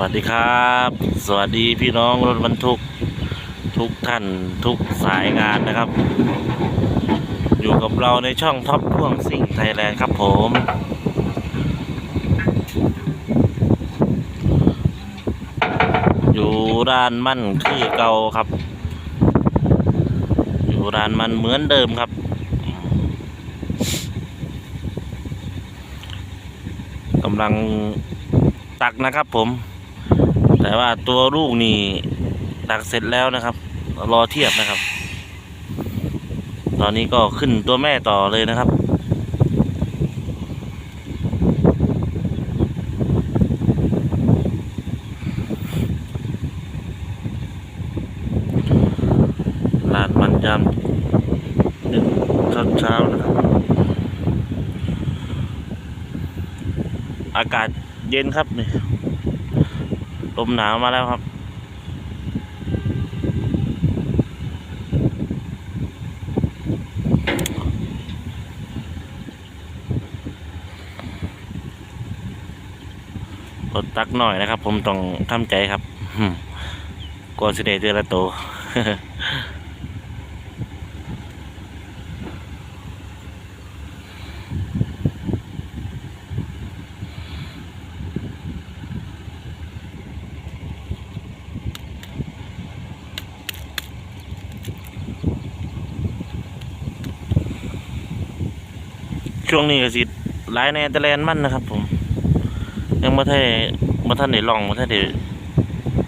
วัสดีครับ สวัสดีพี่น้องรถบรรทุกทุกท่านทุกสายงานนะครับ อยู่กับเราในช่องท็อปพ่วงสิ่งไทยแลนด์ครับผม อยู่ร้านมั่นคือเก่าครับ อยู่ร้านมันเหมือนเดิมครับกำลังตักนะครับผม แต่ว่าตัวลูกนี่ตักเสร็จแล้วนะครับ รอเทียบนะครับ ตอนนี้ก็ขึ้นตัวแม่ต่อเลยนะครับลาดมันยามดึกเช้าๆนะครับ อากาศเย็นครับเนี่ย ลมหนาวมาแล้วครับกดตักหน่อยนะครับ ผมต้องทำใจครับกลัวสิได้เดือนละโต ช่วงนี้ก็สิหลายในแตแลนมันนะครับ ผม ยังไม่ทันได้ไม่ทันได้ลองไม่ทันได้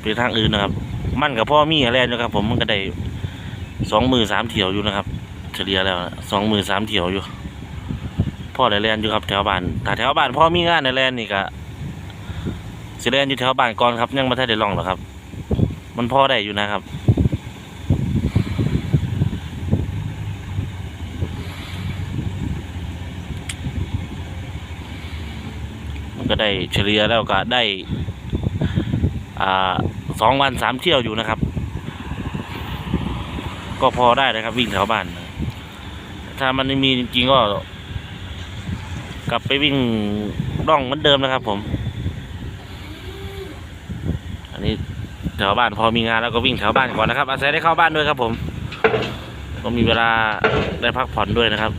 ไปทางอื่นนะครับ มันกับพ่อมีอะไรนะครับ ผมมันก็ได้สองมือสามเถี่ยวอยู่นะครับ เฉลี่ยแล้วสองมือสามเถี่ยวอยู่พ่อได้แลนอยู่ครับแถวบ้านถ้าแถวบ้านพ่อมีงานในแลนนี่ก็สิแลนอยู่แถวบ้านก่อนครับ ยังไม่ทันได้ลองหรอกครับ มันพ่อได้อยู่นะครับ ก็ได้เฉลี่ยแล้วก็ได้สองวันสามเที่ยวอยู่นะครับ ก็พอได้นะครับวิ่งแถวบ้าน ถ้ามันไม่มีจริงๆก็ กลับไปวิ่งร่องเหมือนเดิมนะครับผม อันนี้แถวบ้านพอมีงานแล้วก็วิ่งแถวบ้านก่อนนะครับ อาศัยได้เข้าบ้านด้วยครับผม ก็มีเวลาได้พักผ่อนด้วยนะครับ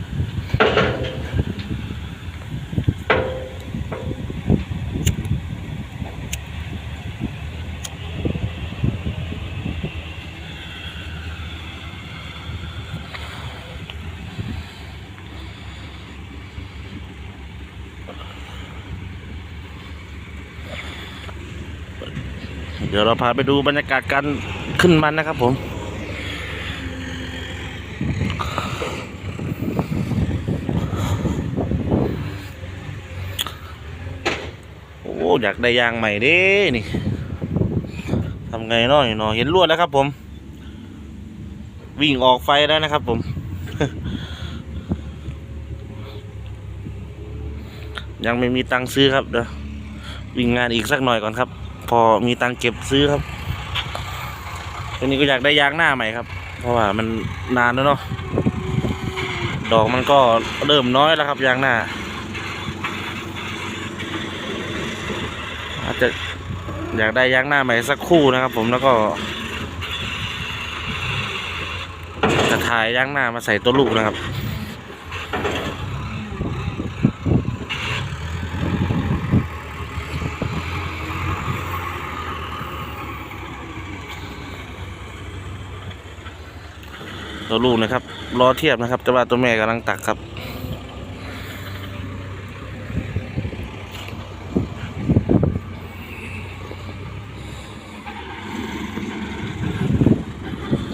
เดี๋ยวเราพาไปดูบรรยากาศการขึ้นมันนะครับผม โอ้ อยากได้ยางใหม่ด้นี่ทำไงเนาะนี่เนาะเห็นลวดแล้วครับผม วิ่งออกไฟแล้วนะครับผม ยังไม่มีตังค์ซื้อครับเดี๋ยววิ่งงานอีกสักหน่อยก่อนครับ อมีตังเก็บซื้อครับทีนี้ก็อยากได้ยางหน้าใหม่ครับ เพราะว่ามันนานแล้วเนาะดอกมันก็เริ่มน้อยแล้วครับยางหน้า อาจจะอยากได้ยางหน้าใหม่สักคู่นะครับ ผมแล้วก็จะถ่ายยางหน้ามาใส่ตัวลูกนะครับ ตัวลูกนะครับรอเทียบนะครับแต่ว่าตัวแม่กำลังตักครับ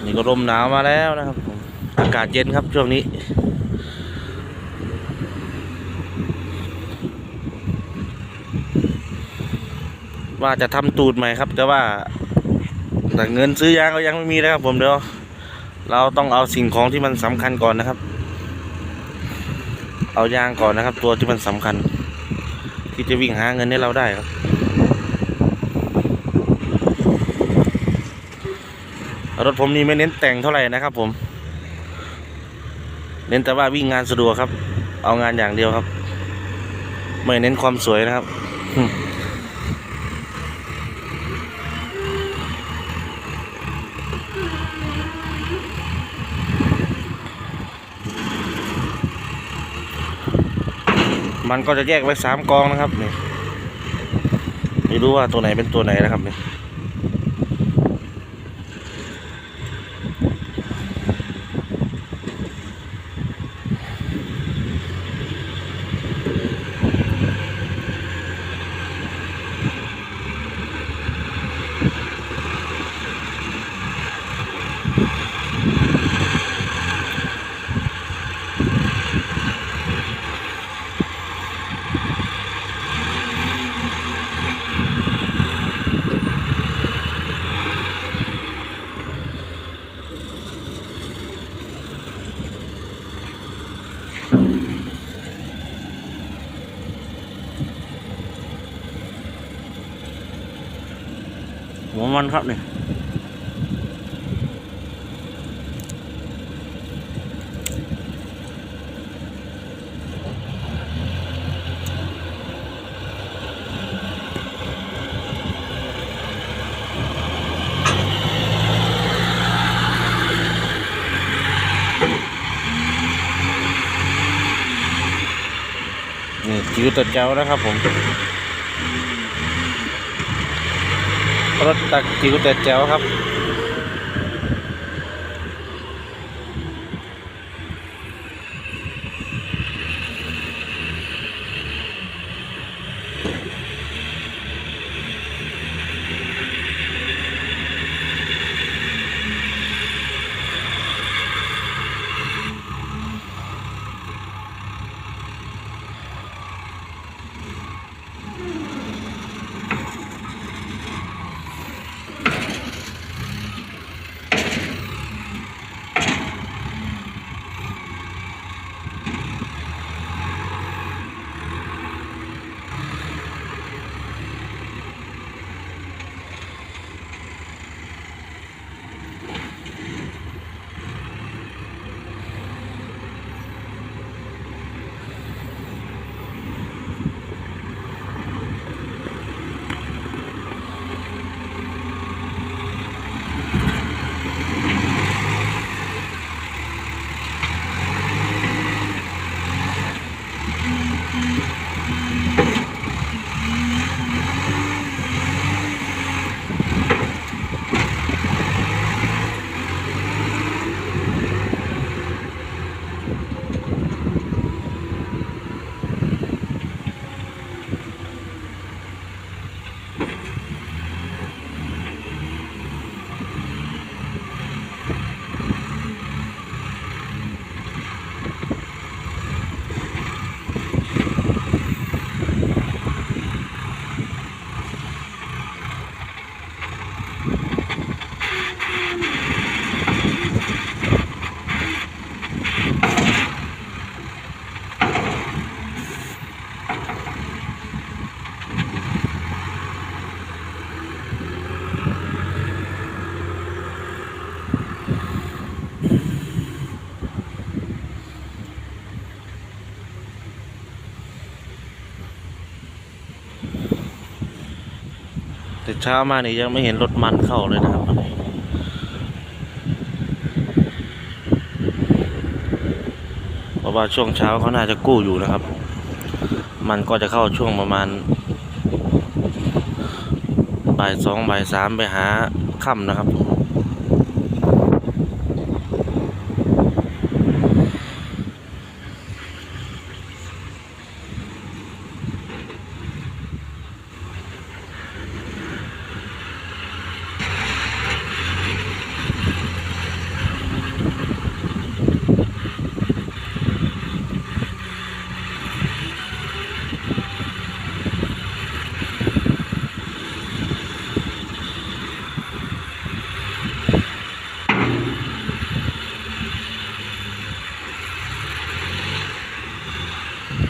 นี่ก็ลมหนาวมาแล้วนะครับ อากาศเย็นครับช่วงนี้ว่าจะทำตูดใหม่ครับ แต่ว่าแต่เงินซื้อยางก็ยังไม่มีนะครับผมเดี๋ยว เราต้องเอาสิ่งของที่มันสำคัญก่อนนะครับ เอายางก่อนนะครับ ตัวที่มันสำคัญ ที่จะวิ่งหาเงินให้เราได้ครับรถผมนี่ไม่เน้นแต่งเท่าไหร่นะครับ ผม เน้นแต่ว่าวิ่งงานสะดวกครับ เอางานอย่างเดียวครับ ไม่เน้นความสวยนะครับ มันก็จะแยกไว้สามกองนะครับนี่ไม่รู้ว่าตัวไหนเป็นตัวไหนนะครับนี่ หัวมันครับนี่นี่จิ๋วตัดเจ้านะครับผม รถตักจิ๋วแต่แจ๋วครับ เช้ามานี่ยังไม่เห็นรถมันเข้าเลยนะครับเพราะว่าช่วงเช้าเขาน่าจะกู้อยู่นะครับ มันก็จะเข้าช่วงประมาณบ่ายสองบ่ายสามไปหาค่ำนะครับ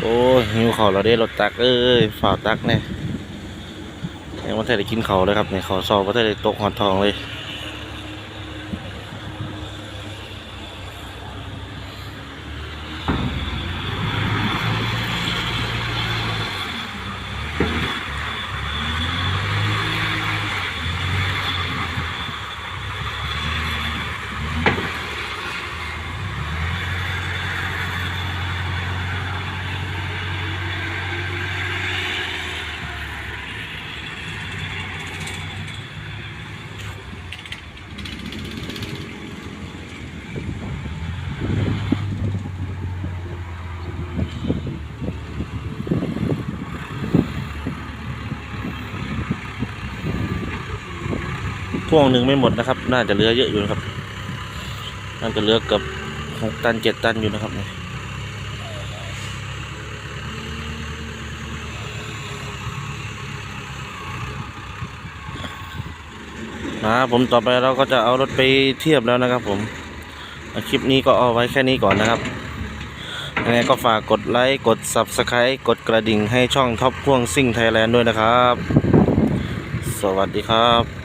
โอ้ยหิวข้าวแล้วเด้รถตักเอ้ยฝ่าตักเนี่ยยังไม่ทันได้กินข้าวเลยครับเนี่ยข้าวซอไม่ทันได้ตกหอดทองเลย พ่วงหนึ่งไม่หมดนะครับ น่าจะเหลือเยอะอยู่นะครับน่าจะเหลือเกือบหกตันเจ็ดตันอยู่นะครับนะผมต่อไปเราก็จะเอารถไปเทียบแล้วนะครับ ผมคลิปนี้ก็เอาไว้แค่นี้ก่อนนะครับยังไงก็ฝากกดไลค์กด Subscribe กดกระดิ่งให้ช่องท็อปพ่วงซิ่งไทยแลนด์ด้วยนะครับ สวัสดีครับ